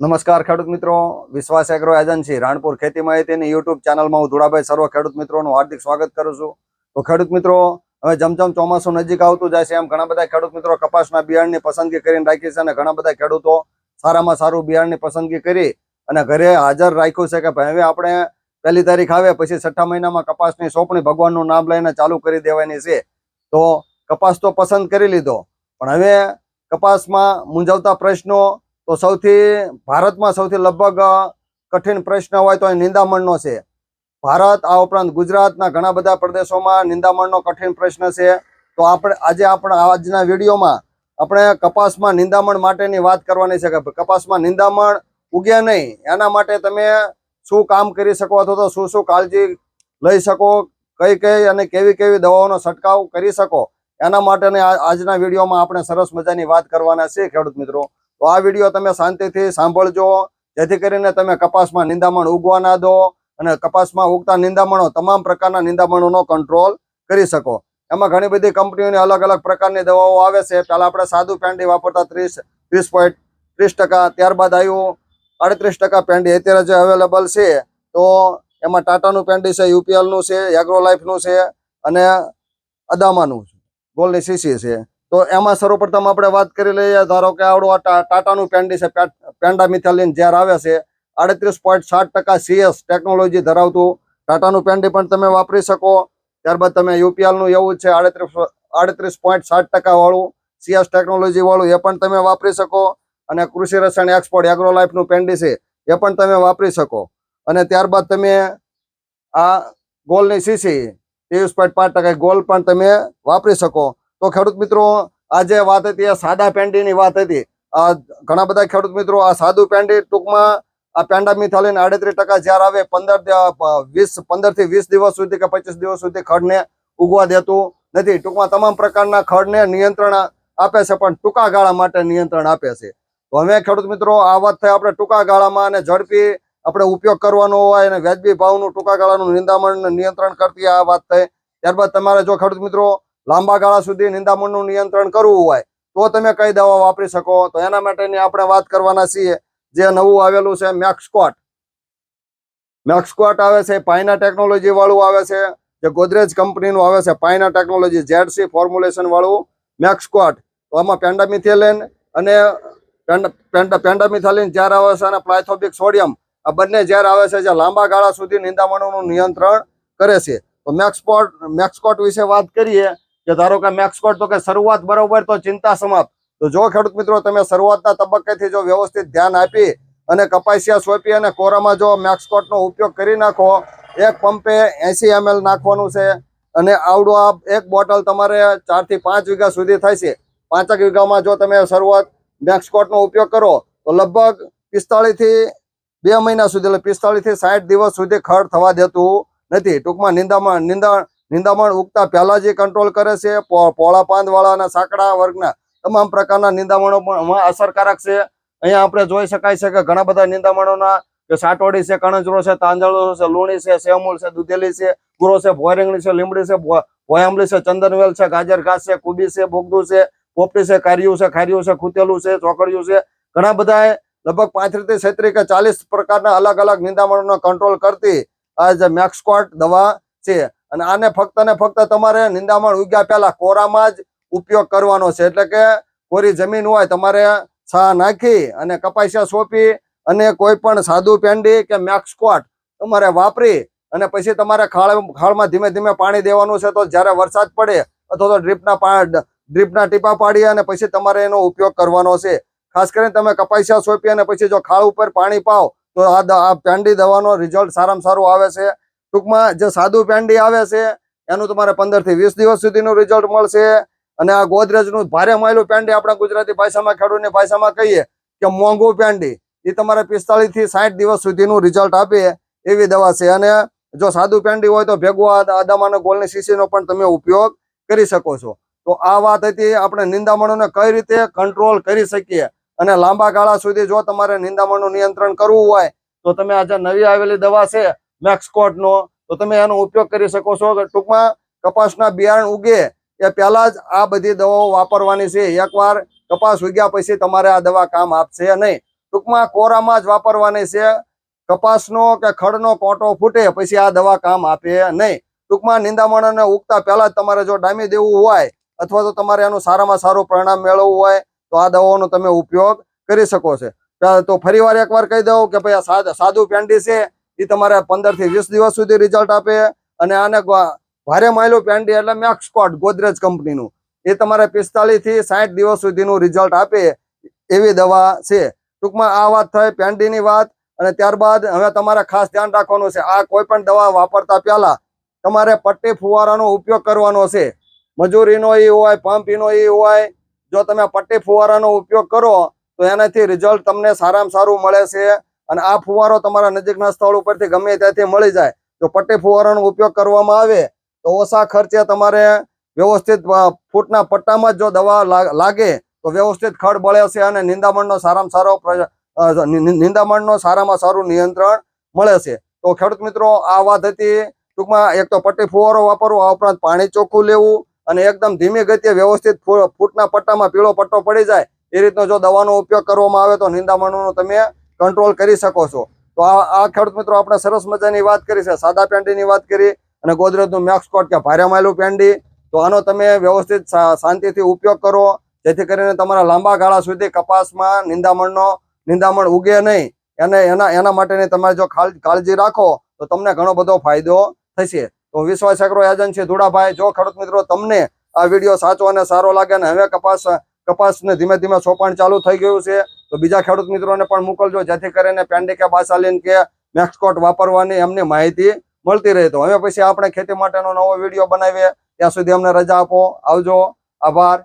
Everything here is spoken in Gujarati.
નમસ્કાર ખેડૂત મિત્રો. વિશ્વાસ એગ્રો એજન્સી, રાણપુર ખેતી માહિતીની યુટ્યુબ ચેનલમાં હું ધુડાભાઈ સર્વ ખેડૂત મિત્રોનું હાર્દિક સ્વાગત કરું છું. તો ખેડૂત મિત્રો, હવે જમજમ ચોમાસું નજીક આવતું જાય છે એમ ઘણા બધા ખેડૂત મિત્રો કપાસના બિયારણની પસંદગી કરીને રાખી છે અને ઘણા બધા ખેડૂતો સારામાં સારું બિયારણની પસંદગી કરી અને ઘરે હાજર રાખ્યું છે કે ભાઈ હવે આપણે પહેલી તારીખ આવે પછી છઠ્ઠા મહિનામાં કપાસની સોંપણી ભગવાનનું નામ લઈને ચાલુ કરી દેવાની છે. તો કપાસ તો પસંદ કરી લીધો. પણ હવે કપાસમાં મૂંઝવતા પ્રશ્નો તો સૌથી ભારતમાં સૌથી લગભગ કઠિન પ્રશ્ન હોય તો એ નિંદામણનો છે. ભારત, આ ઉપરાંત ગુજરાતના ઘણા બધા પ્રદેશોમાં નિંદામણનો કઠિન પ્રશ્ન છે. તો આપણે, આજે આપણા, આજના વિડીયોમાં આપણે કપાસમાં નિંદામણ માટેની વાત કરવાની છે કે કપાસમાં નિંદામણ ઉગે નહીં. એના માટે તમે શું કામ કરી શકો અથવા તો શું શું કાળજી લઈ શકો, કઈ કઈ અને કેવી કેવી દવાઓનો છંટકાવ કરી શકો, એના માટેની આજના વિડીયોમાં આપણે સરસ મજાની વાત કરવાના છે ખેડૂત મિત્રો. તો આ વીડિયો તમે શાંતિથી સાંભળજો. જેથી કરીને તમે કપાસમાં નિંદામણ ઉગવા ના દો અને કપાસમાં ઉગતા નિંદામણો તમામ પ્રકારના નિંદામણોનો કંટ્રોલ કરી શકો. એમાં ઘણી બધી કંપનીઓની અલગ અલગ પ્રકારની દવાઓ આવે છે. પહેલા આપણે સાદું પેન્ડી વાપરતા ત્રીસ ત્રીસ પોઈન્ટ ત્રીસ ટકા, ત્યારબાદ આવ્યું અડત્રીસ ટકા પેન્ડી અત્યારે જે અવેલેબલ છે, તો એમાં ટાટાનું પેન્ડી છે, યુપીએલનું છે એગ્રોલાઇફનું છે અને અદામાનું છે. ગોલ્ડની સીસી છે. તો એમાં સર્વપ્રથમ આપણે વાત કરી લઈએ, ધારો કે આવડું આ ટાટાનું પેન્ડી છે પેન્ડા મિથાલિન ઝેર આવે છે, આડત્રીસ પોઈન્ટ સાત ટકા સીએસ ટેકનોલોજી ધરાવતું ટાટાનું પેન્ડી પણ તમે વાપરી શકો. ત્યારબાદ તમે યુપીએલનું એવું છે, આડત્રીસ આડત્રીસ પોઈન્ટ સાત ટકા વાળું સીએસ ટેકનોલોજી વાળું એ પણ તમે વાપરી શકો. અને કૃષિ રસાયણ એક્સપોર્ટ એગ્રો લાઈફનું પેન્ડી છે, એ પણ તમે વાપરી શકો. અને ત્યારબાદ તમે આ ગોલની સીસી ત્રેવીસ પોઈન્ટ પાંચ ટકા ગોલ પણ તમે વાપરી શકો. તો ખેડૂત મિત્રો આ જે વાત હતી આ સાદા પેન્ડીની વાત હતી. આ ઘણા બધા ખેડૂત મિત્રો આ સાદું પેન્ડી ટૂંકમાં આ પેન્ડા મિથાલીન આડત્રીસ ટકા જ્યારે આવે પંદર વીસ, પંદરથી વીસ દિવસ સુધી કે પચીસ દિવસ સુધી ખડને ઉગવા દેતું નથી. ટૂંકમાં તમામ પ્રકારના ખડને નિયંત્રણ આપે છે, પણ ટૂંકા ગાળા માટે નિયંત્રણ આપે છે. તો હવે ખેડૂત મિત્રો, આ વાત થઈ આપણે ટૂંકા ગાળામાં અને ઝડપી આપણે ઉપયોગ કરવાનો હોય અને વ્યાજબી ભાવનું ટૂંકા ગાળાનું નિંદામણ નિયંત્રણ કરતી આ વાત થઈ ત્યારબાદ તમારે જો ખેડૂત મિત્રો લાંબા ગાળા સુધી નિંદામણનું નિયંત્રણ કરવું હોય, તો તમે કઈ દવા વાપરી શકો? તો એના માટેની આપણે વાત કરવાના છીએ, જે નવું આવેલું છે મેક્સકોટ મેક્સકોટ આવે છે પાયના ટેકનોલોજી વાળું આવે છે, જે ગોદરેજ કંપનીનું આવે છે પાયના ટેકનોલોજી ઝેડસી ફોર્મ્યુલેશન વાળું મેક્સકોટ તો આમાં પેન્ડામિથેલિન અને પેન્ડામિથેલિન જ્યારે આવે છે અને પ્લાયથોબિક સોડિયમ આ બંને ઝેર આવે છે, જે લાંબા ગાળા સુધી નિંદામણોનું નિયંત્રણ કરે છે. તો મેક્સપોટ મેક્સકોટ વિશે વાત કરીએ કે ધારો કે મેક્સકોટ તો કે શરૂઆત બરોબર તો ચિંતા સમાપ્ત. તો જો ખેડૂત મિત્રો, તમે શરૂઆતના તબક્કેથી જો વ્યવસ્થિત ધ્યાન આપી અને કપાસિયા સોંપી અને કોરામાં જો મેક્સકોટનો ઉપયોગ કરી નાખો, એક પંપે એસી એમએલ નાખવાનું છે અને આવડું આ એક બોટલ તમારે ચારથી પાંચ વીઘા સુધી થાય છે. પાંચેક વીઘામાં જો તમે શરૂઆત મેક્સકોટનો ઉપયોગ કરો, તો લગભગ પિસ્તાળીસથી બે મહિના સુધી, એટલે પિસ્તાળીસથી સાઠ દિવસ સુધી ખડ થવા દેતું નથી. ટૂંકમાં નિંદામાં નિંદા નિંદામણ ઉગતા પહેલા જે કંટ્રોલ કરે છે પોળા પાંદ વાળા સાંકડા વર્ગના તમામ પ્રકારના નિંદામણો પણ અસરકારક છે. અહીંયા આપણે જોઈ શકાય છે કે ઘણા બધા નિંદામણોના સાટોડી છે, કણજરો છે, તાંજળો છે, લુણી છે, સેમૂળ છે, દૂધેલી છે, ગુરો છે ભોયરંગણી છે લીમડી છે ભોયામલી છે, ચંદનવેલ છે, ગાજર, ઘાસ છે, કુબી છે બોગદું છે, પોપટી છે, કારિયું છે, ખારિયું છે, ખૂતેલું છે, ચોકડિયું છે. ઘણા બધા લગભગ પાંત્રીસથી કે ચાલીસ પ્રકારના અલગ અલગ નિંદામણોનો કંટ્રોલ કરતી આ જે મેક્સકોટ દવા છે અને આને ફક્ત ને ફક્ત તમારે નિંદામણ ઉગ્યા પહેલા કોરામાં જ ઉપયોગ કરવાનો છે. એટલે કે કોરી જમીન હોય તમારે છા નાખી અને કપાસિયા સોંપી અને કોઈ પણ સાદું પેંડી કે મેક્સકોટ તમારે વાપરી અને પછી તમારે ખાળ, ખાળમાં ધીમે ધીમે પાણી દેવાનું છે તો જ્યારે વરસાદ પડે અથવા તો ડ્રીપના ડ્રીપના ટીપા પાડી અને પછી તમારે એનો ઉપયોગ કરવાનો છે. ખાસ કરીને તમે કપાસિયા સોંપી અને પછી જો ખાળ ઉપર પાણી પાવ તો આ પેંડી દવાનો રિઝલ્ટ સારામાં સારું આવે છે. ટૂંકમાં જે સાદું પેન્ડી આવે છે, એનું તમારે પંદરથી વીસ દિવસ સુધીનું રિઝલ્ટ મળશે. અને આ ગોદરેજનું ભારે માયલું પેન્ડી આપણા ગુજરાતી ભાષામાં ખેડૂતની ભાષામાં કહીએ કે મોંઘું પેન્ડી એ તમારે પિસ્તાળીસથી સાઠ દિવસ સુધીનું રિઝલ્ટ આપે એવી દવા છે. અને જો સાદું પેન્ડી હોય તો ભેગું આ અદામા અને ગોળની શીશીનો પણ તમે ઉપયોગ કરી શકો છો. તો આ વાત હતી આપણે નિંદામણોને કઈ રીતે કંટ્રોલ કરી શકીએ? અને લાંબા ગાળા સુધી જો તમારે નિંદામણનું નિયંત્રણ કરવું હોય, તો તમે આ જે નવી આવેલી દવા છે મેક્સકોટ નો તો તમે એનો ઉપયોગ કરી શકો છો. ટૂંકમાં કપાસના બિયારણ ઉગે એ પહેલા જ આ બધી દવાઓ વાપરવાની છે. એકવાર કપાસ ઉગ્યા પછી તમારે આ દવા કામ આપશે નહીં. ટૂંકમાં કોરામાં જ વાપરવાની છે. કપાસનો કે ખડનો કોટો ફૂટે પછી આ દવા કામ આપે નહીં. ટૂંકમાં નિંદામણને ઉગતા પહેલા જ તમારે જો ડામી દેવું હોય અથવા તો તમારે એનું સારામાં સારું પરિણામ મેળવવું હોય, તો આ દવાઓનો તમે ઉપયોગ કરી શકો છો. તો- ફરી ફરીવાર એકવાર કહી દઉં કે ભાઈ આ સાદું પેન્ડી છે. એ તમારે પંદરથી વીસ દિવસ સુધી રિઝલ્ટ આપે અને આને ભારે માયલું પેન્ડી એટલે મેક્સકોટ ગોદરેજ કંપનીનું એ તમારે પિસ્તાલીસથી સાઠ દિવસ સુધીનું રિઝલ્ટ આપે એવી દવા છે. ટૂંકમાં આ વાત થઈ પેન્ડીની વાત અને ત્યારબાદ હવે તમારે ખાસ ધ્યાન રાખવાનું છે. આ કોઈ પણ દવા વાપરતા પહેલા તમારે પટ્ટી ફુવારાનો ઉપયોગ કરવાનો છે. મજૂરીનો એ હોય, પંપીનો એ હોય, જો તમે પટ્ટી ફુવારાનો ઉપયોગ કરો તો એનાથી રિઝલ્ટ તમને સારામાં સારું મળે છે. અને આ ફુવારો તમારા નજીકના સ્થળ ઉપરથી ગમે ત્યાંથી મળી જાય. જો પટ્ટી ફુવારાનો ઉપયોગ કરવામાં આવે, તો ઓછા ખર્ચે તમારે વ્યવસ્થિત ફૂટના પટ્ટામાં જ દવા લાગે, તો વ્યવસ્થિત ખડ બળે છે અને નિંદામણનો સારામાં સારો નિંદામણનો સારામાં સારું નિયંત્રણ મળે છે. તો ખેડૂત મિત્રો, આ વાત હતી. ટૂંકમાં એક તો પટ્ટી ફુવારો વાપરવો, આ ઉપરાંત પાણી ચોખ્ખું લેવું અને એકદમ ધીમી ગતિએ વ્યવસ્થિત ફૂટના પટ્ટામાં પીળો પટ્ટો પડી જાય, એ રીતનો જો દવાનો ઉપયોગ કરવામાં આવે, તો નિંદામણનો તમે કંટ્રોલ કરી શકો છો. તો આ ખેડૂત મિત્રો આપણે સરસ મજાની વાત કરી છે, સાદા પેન્ડીની વાત કરી અને ગોદરેજનું મેક્સકોટ કે ભારે માયલું પેન્ડી તો આનો તમે વ્યવસ્થિત શાંતિથી ઉપયોગ કરો, જેથી કરીને તમારા લાંબા ગાળા સુધી કપાસમાં નિંદામણનો, નિંદામણ ઉગે નહીં. એને, એના એના માટેની તમે જો કાળજી રાખો, તો તમને ઘણો બધો ફાયદો થશે. તો વિશ્વાસ એગ્રો એજન્સી ધુડાભાઈ, જો ખેડૂત મિત્રો તમને આ વીડિયો સાચો અને સારો લાગે અને હવે કપાસ, કપાસને ધીમે ધીમે સોપાણ ચાલુ થઈ ગયું છે તો બીજા ખેડૂત મિત્રોને પણ મોકલજો, જેથી કરીને પેન્ડી કે બાસાલીન કે મેક્સકોટ વાપરવાની અમને માહિતી મળતી રહે. તો હવે પછી આપણે ખેતી માટેનો નવો વીડિયો બનાવીએ. ત્યાં સુધી અમને રજા આપો. આવજો. આભાર.